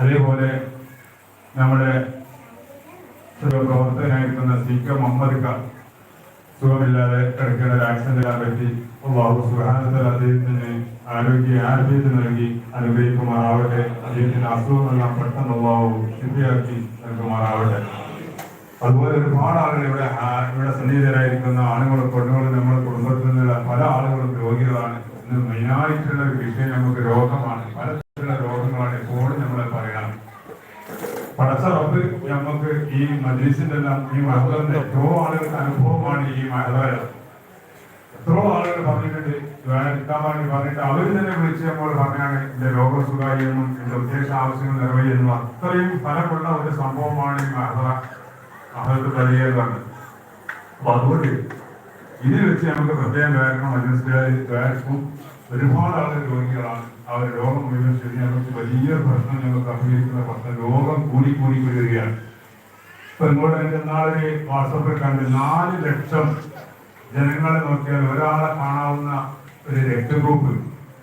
അതേപോലെ നമ്മുടെ പ്രവർത്തകനായിരിക്കുന്ന സി കെ മുഹമ്മദ് ഖാൻ സുഖമില്ലാതെ കിടക്കേണ്ട ഒരു ആക്സിഡന്റിനെ പറ്റി അള്ളാഹു സുഹാനത്തിൽ അദ്ദേഹത്തിന് ആരോഗ്യ ആരോഗ്യത്തിന് നൽകി അനുഗ്രഹിക്കുമാറാവട്ടെ. അദ്ദേഹത്തിന്റെ അസുഖങ്ങളെല്ലാം പെട്ടെന്ന് അള്ളാഹു ശുദ്ധിയാക്കി നൽകുമാറാവട്ടെ. അതുപോലെ ഒരുപാട് ആളുകൾ ഇവിടെ ഇവിടെ സന്നിഹിതരായിരിക്കുന്ന ആണുങ്ങളും പെണ്ണുങ്ങളും നമ്മുടെ കുടുംബത്തിൽ നിന്നുള്ള പല ആളുകളും രോഗികളാണ്. ഇന്ന് മെയിനായിട്ടുള്ള ഒരു വിഷയം നമുക്ക് രോഗമാണ് പലതരത്തിലുള്ള രോഗങ്ങളാണ് എപ്പോഴും നമ്മളെ പറയണം പടച്ച റബ്ബ് നമുക്ക് ഈ മജ്ലിസിന്റെ എല്ലാം ഈ മഹദറിന്റെ എത്രയോ ആളുകൾക്ക് അനുഭവമാണ് ഈ മഹദായ എത്രയോ ആളുകൾ പറഞ്ഞിട്ടുണ്ട് എടുക്കാൻ വേണ്ടി പറഞ്ഞിട്ട് അവർ തന്നെ വിളിച്ച് നമ്മൾ പറഞ്ഞാണ് എന്റെ ലോകം സുഖായി എന്നും എന്റെ ഉദ്ദേശ ആവശ്യങ്ങൾ നിറവേറ്റുന്നു അത്രയും ഫലമുള്ള ഒരു സംഭവമാണ് ഈ മഹദ മഹദത്ത് പരിചയമാണ് അപ്പൊ അതുകൊണ്ട് ഇതിൽ വെച്ച് നമുക്ക് പ്രത്യേകം കാരണം മജ്ലിസുകാർക്കും ഒരുപാട് ആളുകൾ രോഗികളാണ്. അവർ രോഗം മുഴുവൻ ശരി നമുക്ക് വലിയ പ്രശ്നം ഞങ്ങൾക്ക് അഭിനയിക്കുന്ന പ്രശ്നം രോഗം കൂടി കൂടി വരികയാണ്. ഇപ്പൊ വാട്സപ്പിൽ കണ്ട് നാല് ലക്ഷം ജനങ്ങളെ നോക്കിയാൽ ഒരാളെ കാണാവുന്ന ഒരു രക്തഗ്രൂപ്പ്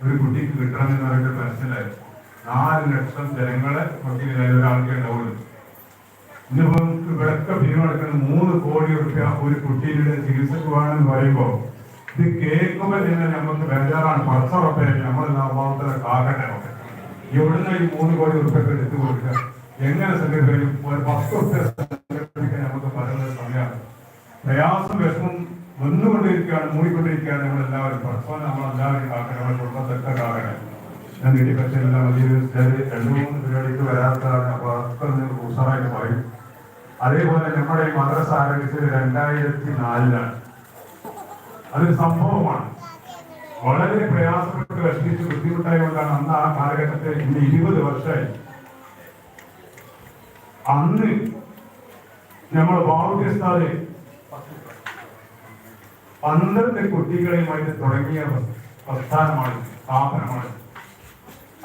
ഒരു കുട്ടിക്ക് കിട്ടണമെന്ന് പറയുന്നത് മനസ്സിലായി നാല് ലക്ഷം ജനങ്ങളെ നോക്കി ഒരാൾക്ക് ഉണ്ടാവുള്ളൂ. ഇന്നിപ്പം ഇവിടൊക്കെ പിരിവെടുക്കുന്ന മൂന്ന് കോടി റുപ്യ ഒരു കുട്ടിയുടെ ചികിത്സക്ക് വേണമെന്ന് പറയുമ്പോൾ ഇത് കേൾക്കുമ്പോൾ തന്നെ നമുക്ക് ബേജാറാണ്. പടച്ചുറപ്പേ നമ്മൾ നാമത്തെ കാക്കട്ടെ എവിടുന്ന ഈ മൂന്ന് കോടി റുപ്യൊക്കെ എടുത്തു കൊടുക്കുക? എങ്ങനെ സംഘടിപ്പിക്കും? ഒരു പത്ത് റുപ്യ പ്രയാസം വിഷമം വന്നുകൊണ്ടിരിക്കുകയാണ് മൂടിക്കൊണ്ടിരിക്കുകയാണ് നമ്മളെല്ലാവരും. പടച്ചോൻ നമ്മളെല്ലാവരും കാക്കട്ടെ നമ്മുടെ കുടുംബത്തൊക്കെ കാക്കട്ടെ ഞാൻ വീട്ടിൽ പക്ഷേ വലിയ രണ്ടു മൂന്ന് പരിപാടിക്ക് വരാത്തതാണ്. അപ്പോൾ അതൊക്കെ ഉഷാറായിട്ട് പറയും. അതേപോലെ നമ്മുടെ ഈ മദ്രസ ആരംഭിച്ചത് രണ്ടായിരത്തി നാലിലാണ് അതൊരു സംഭവമാണ്. വളരെ പ്രയാസപ്പെട്ട് വിഷമിച്ച് ബുദ്ധിമുട്ടായതുകൊണ്ടാണ് അന്ന് ആ കാലഘട്ടത്തിൽ ഇന്ന് ഇരുപത് വർഷമായി. അന്ന് നമ്മൾ ബാവുഗ്രസ്ഥാൽ പന്ത്രണ്ട് കുട്ടികളുമായിട്ട് തുടങ്ങിയ പ്രസ്ഥാനമാണ് സ്ഥാപനമാണ്.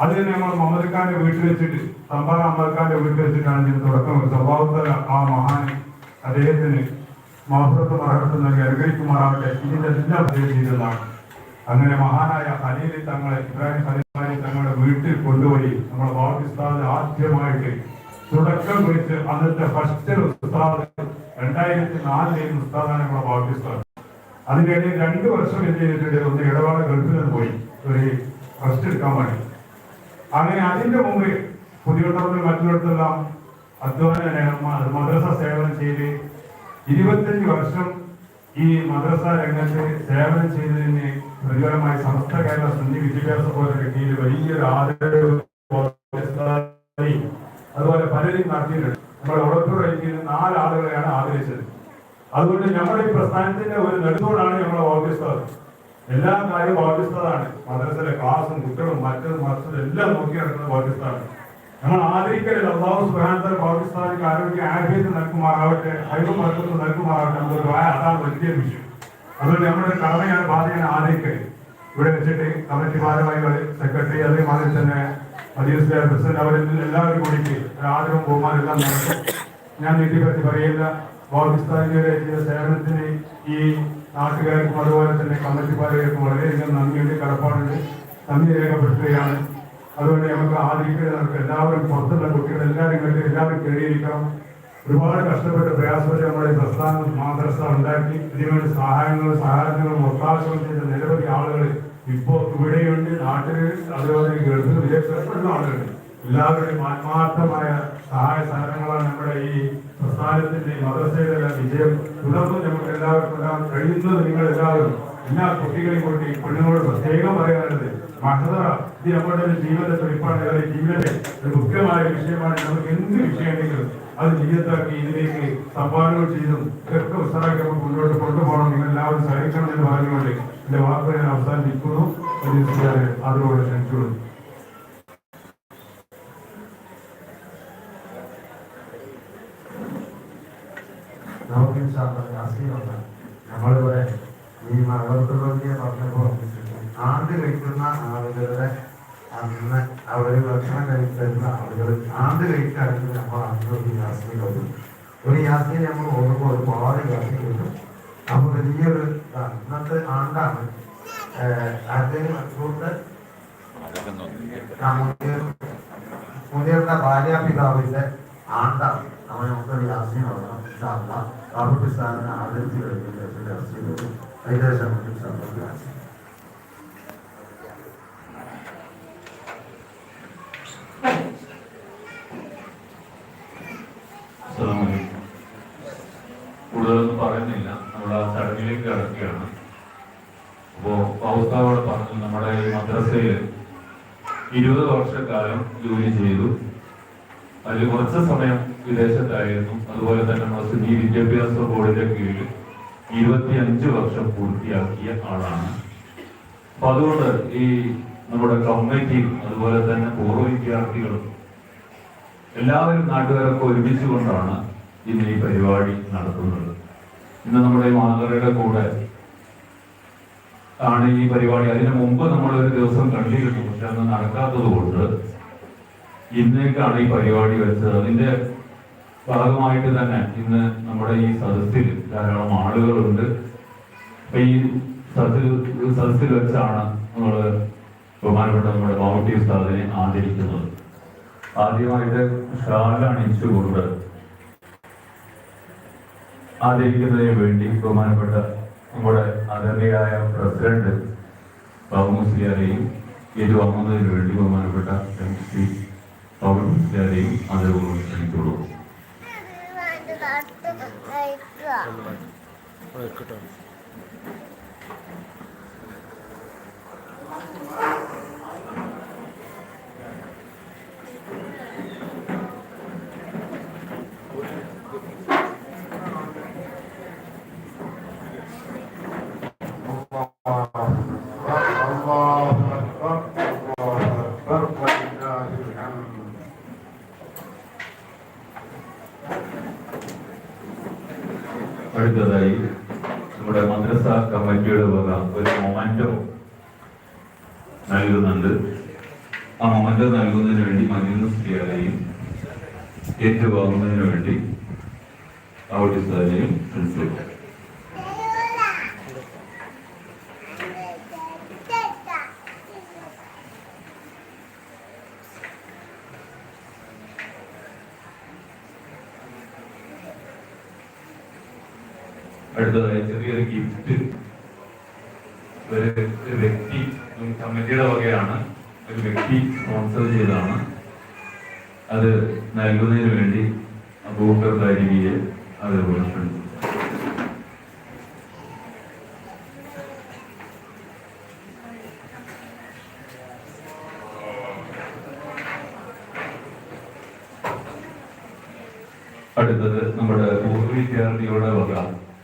അത് നമ്മൾ മുഹമ്മദ് ഖാന്റെ വീട്ടിൽ വെച്ചിട്ട് സംഭാ അഹമ്മദ് ഖാന്റെ വീട്ടിൽ വെച്ചിട്ടാണ് ഇതിന് തുടക്കം സ്വഭാവത്തല ആ മഹാൻ അദ്ദേഹത്തിന് മാസത്ത് മറക്കത്ത് നൽകി അനുഗ്രഹിക്കുമാറാവട്ടെ ഇതിന്റെ എല്ലാ ചെയ്തതാണ് അങ്ങനെ മഹാനായ ഖലീൽ തങ്ങളെ ഇബ്രാഹിം ഖലീൽ തങ്ങളുടെ വീട്ടിൽ കൊണ്ടുപോയി നമ്മുടെ പാകിസ്ഥാനിൽ ആദ്യമായിട്ട് തുടക്കം കുറിച്ച് അന്നത്തെ ഫസ്റ്റ് ഉസ്താദ് രണ്ടായിരത്തി നാലിലേക്കും ഉസ്താദാണ് നമ്മുടെ പാകിസ്ഥാൻ അതിന്റെ ഇടയിൽ രണ്ടു വർഷം എന്ത് ചെയ്തിട്ടുണ്ട്? ഒന്ന് ഇടപാട് ഗൾഫിൽ നിന്ന് പോയി. ഒരു റെസ്റ്റ് എടുക്കാൻ വേണ്ടി. അങ്ങനെ അതിന്റെ മുമ്പ് പുതിയോട്ടത്തിൽ മറ്റുള്ളടത്തെല്ലാം അധ്വാന മദ്രസ സേവനം ചെയ്ത് ഇരുപത്തഞ്ച് വർഷം ഈ മദ്രസ രംഗത്ത് സേവനം ചെയ്തതിന് പ്രതിഫലമായി സമസ്ത കേരള സുന്നി വിദ്യാഭ്യാസ പോലെ കിട്ടിയ വലിയൊരു ആദരവ് അതുപോലെ പലരും നടത്തിയിട്ടുണ്ട്. നമ്മുടെ ഉറപ്പ് റേഞ്ചിൽ നാല് ആളുകളെയാണ് ആദരിച്ചത്. അതുകൊണ്ട് നമ്മുടെ ഈ പ്രസ്ഥാനത്തിന്റെ ഒരു നെടുത്തോടാണ് നമ്മുടെ ഓഫീസർ എല്ലാ കാര്യവും പാകിസ്ഥാനാണ് മദ്രസിലെ ക്ലാസും കുട്ടികളും മറ്റും മറിച്ചതും എല്ലാം നോക്കി നടക്കുന്നത് പാകിസ്ഥാനാണ് ഞങ്ങൾ ആദരിക്കലിൽ അള്ളാഹു സുഹാനത്തല പാകിസ്ഥാനിക്ക് ആരോഗ്യ ആരോഗ്യത്തിൽ നൽകുമാറാവട്ടെ ഹൈബ് മർക്കത്ത് നൽകുമാറാവട്ടെ നമുക്ക് അതാണ് വലിയ വിഷയം. അതുകൊണ്ട് നമ്മുടെ കടമയാണ് ബാധകനെ ആദരിക്കൽ. ഇവിടെ വെച്ചിട്ട് കമ്മിറ്റി ഭാരവാഹികൾ സെക്രട്ടറി അതേമാതിരി തന്നെ മദീസ് പ്രസിഡന്റ് അവരെല്ലാവരും കൂടിയിട്ട് ആദരവും ബഹുമാനം എല്ലാം നടത്തും. ഞാൻ നീട്ടിപ്പറ്റി പറയില്ല. പാകിസ്ഥാനിയുടെ ചെയ്ത സേവനത്തിന് ഈ നാട്ടുകാർക്കും അതുപോലെ തന്നെ കമ്മിറ്റിക്കാർക്കും വളരെയധികം നന്ദിയുണ്ട് കടപ്പാടുണ്ട് നന്ദി രേഖപ്പെടുത്തുകയാണ്. അതുകൊണ്ട് നമുക്ക് ആദരിക്കുക നമുക്ക് എല്ലാവരും പുറത്തുള്ള കുട്ടികൾ എല്ലാവരും കണ്ടു എല്ലാവരും കയറിയിരിക്കണം. ഒരുപാട് കഷ്ടപ്പെട്ട് പ്രയാസപ്പെട്ട് നമ്മുടെ പ്രസ്ഥാനം മാദ്രസ ഉണ്ടാക്കി. ഇതിനുവേണ്ടി സഹായങ്ങളും സഹായങ്ങളും ഒത്താശം ചെയ്ത നിരവധി ആളുകൾ ഇപ്പോൾ ഇവിടെയുണ്ട്. നാട്ടിൽ അതുപോലെ ഗൾഫിൽ വിദേശപ്പെടുന്ന ആളുകളുണ്ട്. എല്ലാവരുടെയും ആത്മാർത്ഥമായ സഹായ സഹനങ്ങളാണ് നമ്മുടെ ഈ പ്രസ്ഥാനത്തിന്റെ മദ്രസയുടെ വിജയം. തുടർന്ന് നമുക്ക് എല്ലാവർക്കും എല്ലാം കഴിയുന്നത് നിങ്ങൾ എല്ലാവരും എല്ലാ കുട്ടികളെയും കൂട്ടി പെണ്ണുങ്ങളോട് പ്രത്യേകം പറയാനുള്ളത് മഹതറ ഇത് നമ്മുടെ ഒരു ജീവിത തുടിപ്പാണ് ജീവിതത്തെ ഒരു മുഖ്യമായ വിഷയമാണ്. നമുക്ക് എന്ത് വിഷയമുണ്ടെങ്കിലും അത് ജീവിതത്താക്കി ഇതിലേക്ക് സംഭാവനകൾ ചെയ്തും ഇതൊക്കെ ഉത്സാഹമാക്കി മുന്നോട്ട് കൊണ്ടുപോകണം. നിങ്ങൾ എല്ലാവരും സഹായിക്കണം എന്ന് പറഞ്ഞുകൊണ്ട് എന്റെ വാക്കുകൾ ഞാൻ അവസാനിപ്പിക്കുന്നു. അതിലൂടെ ക്ഷണിച്ചുകൊള്ളു ആളുകളുടെ അന്ന് അവർ ഭക്ഷണം കഴിക്കുന്ന ആളുകൾ ആണ്ട് കഴിക്കാറുണ്ട് നമ്മൾ അന്ന് ഒരു യാസീൻ വരും ഒരു യാത്രയിൽ നമ്മൾ ഓടുമ്പോൾ ഒരുപാട് യാത്ര കിട്ടും നമ്മൾ വലിയൊരു അന്നത്തെ ആണ്ടാണ്. അദ്ദേഹം അതുകൊണ്ട് മുതിർന്ന ഭാര്യാപിതാവിന്റെ ആണ്ടാണ്. അവൻ നമുക്കൊരു യാസിന് ബാബുട്ടി സ്ഥാനം ആദരിച്ചു കഴിഞ്ഞ യാസിന് വരും അതിനുശേഷം നമുക്ക് കൂടുതലൊന്നും പറയുന്നില്ല. നമ്മൾ ആ ചടങ്ങിലേക്ക് കിടക്കുകയാണ്. അപ്പോ പൗസ്താവോട് പറഞ്ഞു നമ്മുടെ ഈ മദ്രസയിൽ ഇരുപത് വർഷക്കാലം ജോലി ചെയ്തു. അതിൽ കുറച്ച് സമയം വിദേശത്തായിരുന്നു. അതുപോലെ തന്നെ നമ്മുടെ സ്ഥിതി വിദ്യാഭ്യാസ ബോർഡിന്റെ കീഴിൽ ഇരുപത്തിയഞ്ച് വർഷം പൂർത്തിയാക്കിയ ആളാണ്. അപ്പൊ അതുകൊണ്ട് ഈ നമ്മുടെ കമ്മിറ്റിയും അതുപോലെ തന്നെ പൂർവ വിദ്യാർത്ഥികളും എല്ലാവരും നാട്ടുകാരൊക്കെ ഒരുമിച്ച് കൊണ്ടാണ് ഇന്ന് ഈ പരിപാടി നടത്തുന്നത് ഇന്ന് നമ്മുടെ ഈ മാതൃയുടെ കൂടെ ആണ് ഈ പരിപാടി. അതിനു മുമ്പ് നമ്മൾ ഒരു ദിവസം കണ്ടിരുന്നു പക്ഷെ അന്ന് നടക്കാത്തത് കൊണ്ട് ഇന്നേക്കാണ് ഈ പരിപാടി വെച്ചത്. അതിന്റെ ഭാഗമായിട്ട് തന്നെ ഇന്ന് നമ്മുടെ ഈ സദസ്സിൽ ധാരാളം ആളുകളുണ്ട്. അപ്പൊ ഈ സദസ്സിൽ സദസ്സിൽ വെച്ചാണ് നമ്മൾ ബഹുമാനപ്പെട്ട നമ്മുടെ ബാവുട്ടി ഉസ്താദിനെ ആദരിക്കുന്നത്. ആദ്യമായിട്ട് ഷാൽ അണിച്ചുകൊണ്ട് ആദരിക്കുന്നതിന് വേണ്ടി ബഹുമാനപ്പെട്ട നമ്മുടെ ആദരണീയായ പ്രസിഡന്റ് ബാബു മുസ്ലിയാരെയും ഇത് വാങ്ങുന്നതിന് വേണ്ടി ബഹുമാനപ്പെട്ട എം സി ബാബു മുസ്ലിയാരെയും ആദരവുകൾ ക്ഷണിച്ചുള്ളൂ അടുത്തതായി നമ്മുടെ മദ്രസ കമ്മിറ്റിയുടെ വക ഒരു മൊമാന്റോ നൽകുന്നുണ്ട്. ആ മൊമാന്റോ നൽകുന്നതിന് വേണ്ടി മഞ്ജുസ്ലിയാരെയും ഏറ്റുവാങ്ങുന്നതിന് വേണ്ടി ഔഡിസാരെയും ക്ഷണിച്ചു അടുത്തതായി ചെറിയൊരു ഗിഫ്റ്റ് ഒരു വ്യക്തി കമ്മിറ്റിയുടെ വകയാണ് ഒരു വ്യക്തി സ്പോൺസർ ചെയ്തതാണ്. അത് നൽകുന്നതിന് വേണ്ടി അബൂബക്കർ ദാരിവിയെ അത് ക്ഷണിച്ചു അടുത്തത് നമ്മുടെ വിദ്യാർത്ഥികളുടെ വക.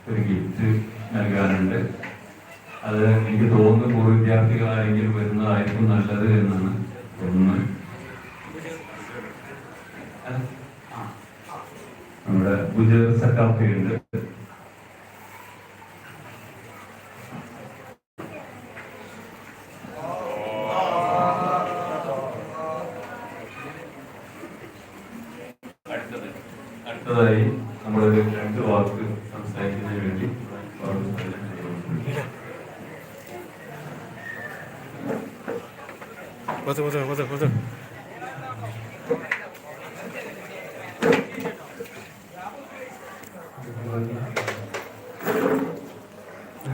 ഒരു ഗിഫ്റ്റ് നൽകാറുണ്ട് അത് എനിക്ക് തോന്നുന്നു പൂർവ വിദ്യാർത്ഥികളാരെങ്കിലും വരുന്നതായിരിക്കും നല്ലത് എന്നാണ് ആ. നമ്മുടെ ഗുജറാത്ത് സക്കാഫിയുണ്ട് അടുത്തത് അടുത്തതായി നമ്മളൊരു രണ്ട് വാക്ക് 待て待て待て待て。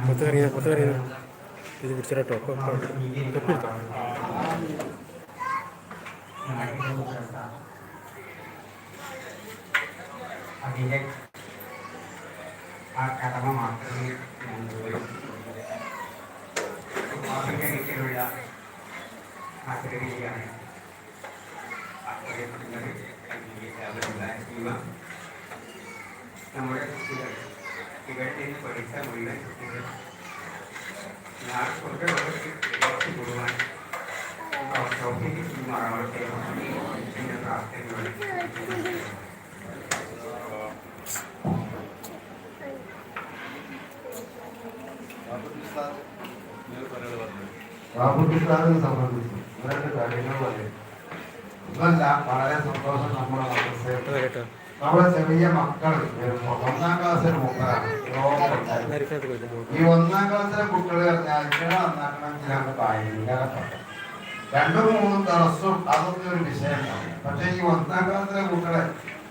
పతగానే పతగానే ఇది విడిచారట తప్పిడతా ఆ కథ మాత్రమే మాత్రమే മാതൃകയിലുള്ള മാതൃകയാണ് അറിയപ്പെടുന്നത് അവരുണ്ടാക്കുക നമ്മുടെ കുട്ടികൾ ഇവിടെ നിന്ന് പഠിച്ച മുഴുവൻ കുട്ടികൾ ഞാൻ കൊണ്ടുപോയി മുഴുവൻ മാറാവട്ടെ എന്ന പ്രാർത്ഥനയോടെ ബാബുട്ടിസ്ഥാനെ സംബന്ധിച്ച് രണ്ട് കാര്യങ്ങൾ പറയും ഒന്നല്ല വളരെ സന്തോഷം നമ്മുടെ മദ്രസയിൽ. നമ്മുടെ ചെറിയ മക്കൾ ഒന്നാം ക്ലാസ്സിലെ ഈ ഒന്നാം ക്ലാസ്സിലെ കുട്ടികൾ പറഞ്ഞാൽ ഭയങ്കര. രണ്ടും മൂന്നും ദിവസവും അതൊന്നും ഒരു വിഷയമാണ് പക്ഷെ ഈ ഒന്നാം ക്ലാസ്സിലെ കുട്ടികളെ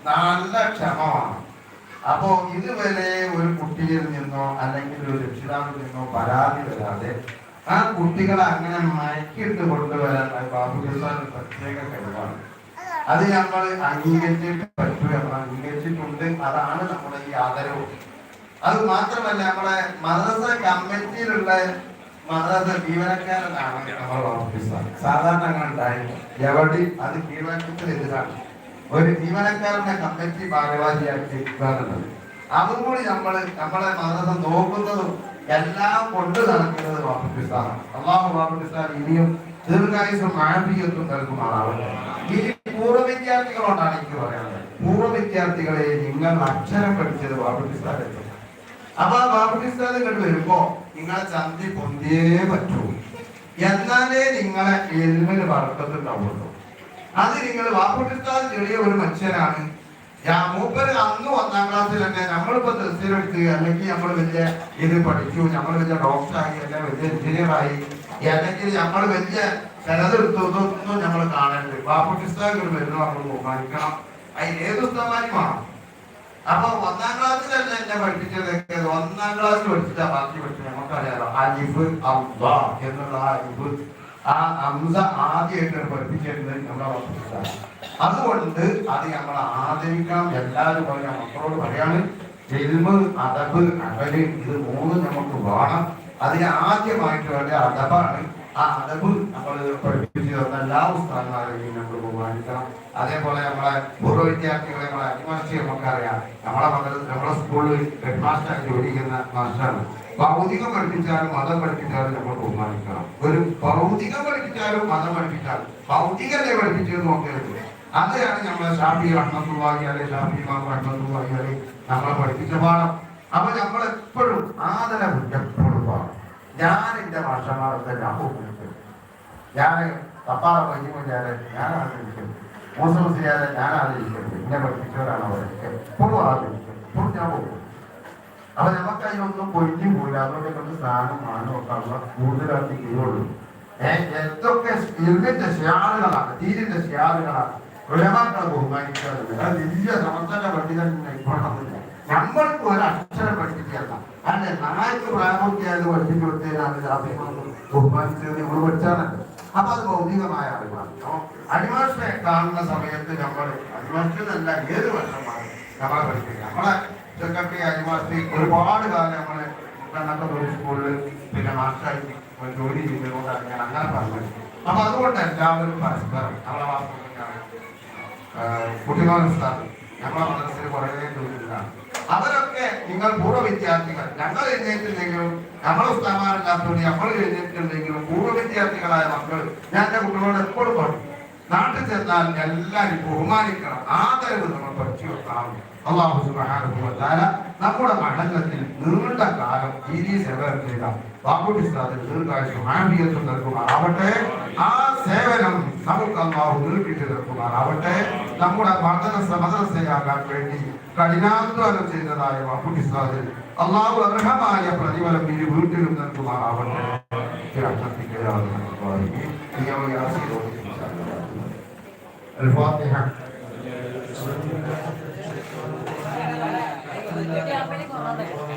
നല്ല ക്ഷമമാണ്. അപ്പോ ഇതുവരെ ഒരു കുട്ടിയിൽ നിന്നോ അല്ലെങ്കിൽ ഒരു രക്ഷിതാവിൽ നിന്നോ പരാതി വരാതെ ആ കുട്ടികളെ അങ്ങനെ മയക്കിട്ട് കൊണ്ടുവരാൻ ബാബുസാൻ പ്രത്യേക കഴിവാണ്. അത് നമ്മൾ അംഗീകരിച്ചിട്ട് പറ്റൂ നമ്മൾ അംഗീകരിച്ചിട്ടുണ്ട്. അതാണ് നമ്മുടെ ഈ ആദരവ്. അത് മാത്രമല്ല നമ്മളെ മദ്രസ കമ്മിറ്റിയിലുള്ള മദ്രസ ജീവനക്കാരനാണ് നമ്മുടെ ഓഫീസർ സാധാരണ അങ്ങനെ ഉണ്ടായിരുന്നു എവിടെ? അത് കീഴ്വഴക്കത്തിനെതിരാണ് ഒരു ജീവനക്കാരനെ കമ്മിറ്റി ഭാരവാഹിയാക്കി വേണ്ടത് അതും കൂടി നമ്മൾ നമ്മളെ മദ്രസ നോക്കുന്നതും എല്ലാം കൊണ്ട് നടക്കുന്നത് ഓഫീസാണ് അള്ളാഹു ഓഫീസാർ ഇനിയും ദീർഘായുസും നൽകുന്ന ആളാണ് ഇനി പൂർവ വിദ്യാർത്ഥികളോടാണ് എനിക്ക് പറയാനുള്ളത്. പൂർവ വിദ്യാർത്ഥികളെ നിങ്ങൾ അക്ഷരം പഠിച്ചത് ഓഫീസാരെ അപ്പൊ ആ വാഹുബിസ്ഥാനം ഇങ്ങോട്ട് വരുമ്പോ നിങ്ങളെ ചന്തി പൊന്തിയേ പറ്റൂ. എന്നാലേ നിങ്ങളെ എൽമിന് വർക്കത്തുണ്ടാവുള്ളൂ അത് നിങ്ങൾ ബാബുക്കിസ്ഥാൻ ചെറിയ ഒരു മനുഷ്യനാണ്. മൂപ്പര് അന്ന് ഒന്നാം ക്ലാസ്സിൽ തന്നെ നമ്മളിപ്പോ തൃശ്ശൂരെടുത്ത് അല്ലെങ്കിൽ നമ്മൾ വലിയ ഇത് പഠിച്ചു നമ്മൾ വലിയ ഡോക്ടറായി അല്ലെങ്കിൽ വലിയ എഞ്ചിനീയറായി അല്ലെങ്കിൽ നമ്മൾ വലിയ ചിലതെടുത്തു ഇതൊന്നും നമ്മൾ കാണരുത്. ഇങ്ങോട്ട് വരുന്ന നമ്മൾ ബഹുമാനിക്കണം. അതിന് ഏത് ഉസ്താമാരും വേണം. അപ്പൊ ഒന്നാം ക്ലാസ്സിലല്ല എന്നെ പഠിപ്പിച്ചതൊക്കെ ഒന്നാം ക്ലാസ്സിൽ പഠിച്ചിട്ടാ ബാക്കി പഠിച്ചത്. നമുക്കറിയാലോ അലിഫ് അബ്ബ എന്നുള്ള അലിഫ്. ആ അംസ ആദ്യമായിട്ട് പഠിപ്പിച്ചിരുന്നത് നമ്മളെ പഠിപ്പിച്ചതാണ് അതുകൊണ്ട് അത് നമ്മൾ ആദരിക്കണം എല്ലാവരും പറയാം മക്കളോട് പറയാണ് ജന്മ അദബ് അകൽ ഇത് മൂന്നും നമുക്ക് വേണം. അതിന് ആദ്യമായിട്ട് വേണ്ട അദബാണ്. ആ അദബ് നമ്മൾ പഠിപ്പിച്ചു തന്ന എല്ലാ ഉസ്താന്മാരെയും നമ്മൾ ബഹുമാനിക്കണം അതേപോലെ നമ്മളെ പൂർവ വിദ്യാർത്ഥികളെ നമ്മളെ അനിമാസ്റ്റി നമുക്കറിയാം. നമ്മളെ മകൾ നമ്മളെ സ്കൂളിൽ ഹെഡ് മാസ്റ്റർ ജോലി മാസ്റ്ററാണ്. ഭൗതികം പഠിപ്പിച്ചാലും മതം പഠിപ്പിച്ചാലും നമ്മൾ ബഹുമാനിക്കണം. ഒരു ഭൗതികം പഠിപ്പിച്ചാലും മതം പഠിപ്പിച്ചാലും ഭൗതികത്തെ പഠിപ്പിച്ചത് നോക്കരുത് അതാണ് നമ്മളെ ഷാഫി അഹമ്മദുവാഹി അല്ലെ ഷാഫി മാമ അഹമ്മദുവാഹി അല്ലെ നമ്മളെ പഠിപ്പിച്ച പാഠം. അപ്പൊ നമ്മൾ എപ്പോഴും ആദരവ് എപ്പോഴും പാടും. ഞാൻ എന്റെ ഭാഷമാർക്ക് ഞാൻ ഉപയോഗിക്കും ഞാൻ തപ്പാറ പയ്യുമ്പോൾ ഞാൻ ആദരിക്കും മൂസം ചെയ്യാതെ ഞാൻ ആദരിക്കും എന്നെ പഠിപ്പിച്ചവരാണ് അവർ എപ്പോഴും ആദരിക്കും. എപ്പോഴും ഞാൻ പോകും. അപ്പൊ നമുക്ക് അതിനൊന്നും പൊഴിഞ്ഞു പോയില്ല അതുകൊണ്ട് നമുക്ക് സ്ഥാനമാണ് ഒക്കെ കൂടുതലായിട്ട് ചെയ്യുള്ളൂ. ഏഹ് എന്തൊക്കെ ഇതിന്റെ ശ്യാളുകളാണ് തീരിന്റെ ശ്യാളുകളാണ്. ഉലമാക്കളെ ബഹുമാനിക്കാറുണ്ട്. അത് വലിയ പണ്ഡിതൻ ഇപ്പോഴൊന്നുമില്ല നമ്മൾക്ക് ഒരു അക്ഷരം പഠിപ്പിച്ചല്ല അല്ലെ? നായ്ക്ക് പ്രാമുഖ്യായത് ബഹുമാനിച്ചത്. നമ്മൾ പഠിച്ചാണല്ലോ അപ്പൊ അത് ഭൗതികമായ അറിവാണ് കാണുന്ന സമയത്ത് നമ്മൾ അടിമാഷല്ല ഏത് വർഷമാണ് നമ്മളെ പഠിപ്പിക്കുക? നമ്മളെ സെക്രട്ടറി അടിമാഷി ഒരുപാട് കാലം നമ്മളെ കണ്ണൊക്കെ ഒരു സ്കൂളിൽ പിന്നെ മാസ്റ്റായി ജോലി ചെയ്തുകൊണ്ടാണ് ഞാൻ അങ്ങനെ പറഞ്ഞത്. അപ്പൊ അതുകൊണ്ട് എല്ലാവരും പരസ്പരം നമ്മളെ വാസ്തവത്തിലാണ് കുട്ടികളുടെ സ്ഥാനം നമ്മളെ മനസ്സിൽ കുറേ ജോലിയിലാണ് അവരൊക്കെ നിങ്ങൾ പൂർവ വിദ്യാർത്ഥികൾ ഞങ്ങൾ എഴുന്നേറ്റില്ലെങ്കിലും നമ്മളെ സ്ഥാനമില്ലാത്തതുകൊണ്ട് നമ്മൾ എഴുന്നേറ്റില്ലെങ്കിലും പൂർവ വിദ്യാർത്ഥികളായ മക്കൾ ഞാൻ എന്റെ കുട്ടികളോട് എപ്പോഴും പറഞ്ഞു നാട്ടിൽ ചെന്നാൽ എല്ലാവരും ബഹുമാനിക്കണം ആദരവ് നമ്മൾ പഠിച്ചു വെക്കണം അള്ളാഹു സുബ്ഹാനഹു വ തആല നമ്മുടെ മണ്ഡലത്തിൽ നീണ്ട കാലം ദീനീ സേവനം ചെയ്ത ബാബുട്ടി ഉസ്താദിന് ദീർഘായുസും ആഫിയത്തും നൽകുമാറാവട്ടെ ആ സേവനം നമുക്ക് അള്ളാഹു നീട്ടിട്ട് നൽകുമാറാവട്ടെ നമ്മുടെ മദ്രസ മദ്രസയാകാൻ വേണ്ടി കഠിനാധ്വാനം ചെയ്തതായ ബാബുട്ടി ഉസ്താദിന് അള്ളാഹു അർഹമായ പ്രതിഫലം ഇരു വീട്ടിലും നൽകുമാറാവട്ടെ الفاتحة